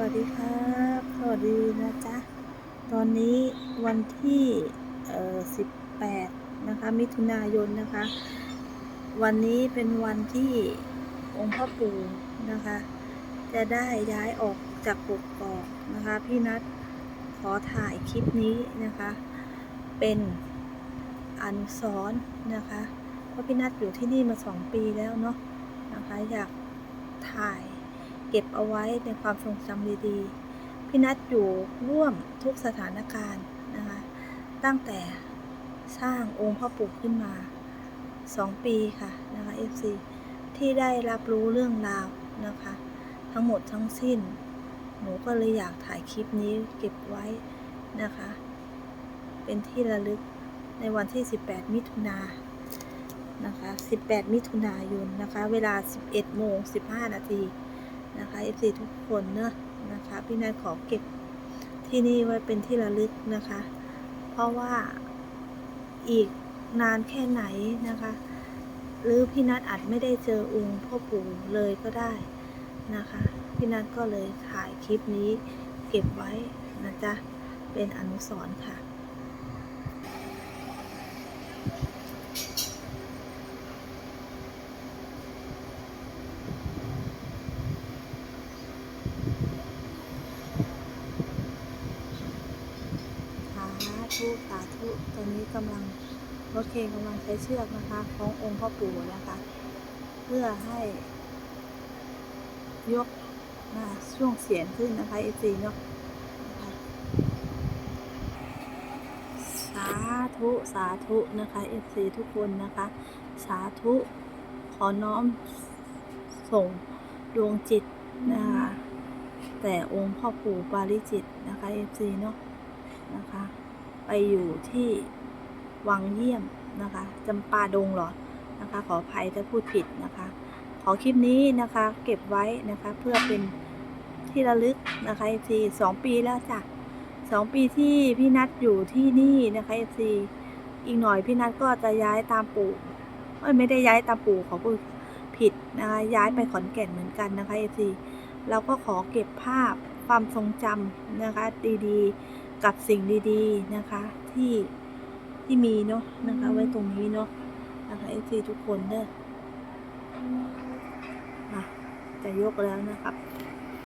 วัสดีครับ สวัสดีนะจ๊ะ ตอนนี้วันที่เอ่อ18นะคะ มิถุนายนนะคะ วันนี้เป็นวันที่องค์พ่อปู่นะคะ จะได้ย้ายออกจากกกอกนะคะ พี่นัทขอถ่ายคลิปนี้นะคะ เป็นอันุสรณ์นะคะ เพราะพี่นัทอยู่ที่นี่มาสองปีแล้วเนาะนะคะ อยากถ่าย เก็บเอาไว้ในความทรงจำดีๆ พี่นัทอยู่ร่วมทุกสถานการณ์นะคะ ตั้งแต่สร้างองค์พ่อปู่ขึ้นมา 2 ปีค่ะนะคะ FC ที่ได้รับรู้เรื่องราวนะคะ ทั้งหมดทั้งสิ้น หนูก็เลยอยากถ่ายคลิปนี้เก็บไว้นะคะ เป็นที่ระลึกในวันที่ 18 มิถุนานนะคะ 18 มิถุนายนนะคะ เวลา 11โมง15 นาที นะคะ FC ทุกคนเนอะนะคะ พี่นัทขอเก็บที่นี่ไว้เป็นที่ระลึกนะคะ เพราะว่าอีกนานแค่ไหนนะคะ หรือพี่นัทอาจไม่ได้เจอองค์พ่อปู่เลยก็ได้นะคะ พี่นัทก็เลยถ่ายคลิปนี้เก็บไว้นะจ๊ะ เป็นอนุสรณ์ค่ะ สา ธุสาธุตอนนี้กำลังรถเคนกำลังใช้เชือกนะคะขององค์พ่อปู่นะคะ เพื่อให้ยกมาช่วงเสียงขึ้นนะคะเอซีเนาะนะคะสาธุสาธุนะคะเอซีทุกคนนะคะ สาธุขอน้อมส่งดวงจิตนะคะแต่องค์พ่อปู่ปาริจิตนะคะเอซีเนาะนะคะ ไปอยู่ที่วังเยี่ยมนะคะจำปาดงเหรอนะคะ ขออภัยถ้าพูดผิดนะคะ ขอคลิปนี้นะคะ เก็บไว้นะคะเพื่อเป็นที่ระลึกนะคะเอซีสองปีแล้วจ้ะสองปีที่พี่นัทอยู่ที่นี่นะคะเอซีอีกหน่อยพี่นัทก็จะย้ายตามปู่ไม่ได้ย้ายตามปู่ขอพูดผิดนะคะย้ายไปขอนแก่นเหมือนกันนะคะเอซีเราก็ขอเก็บภาพความทรงจำนะคะดีๆ กับสิ่งดีๆนะคะ ที่ที่มีเนาะนะคะ ไว้ตรงนี้เนาะนะคะเอซีทุกคนเด้อจะยกแล้วนะครับ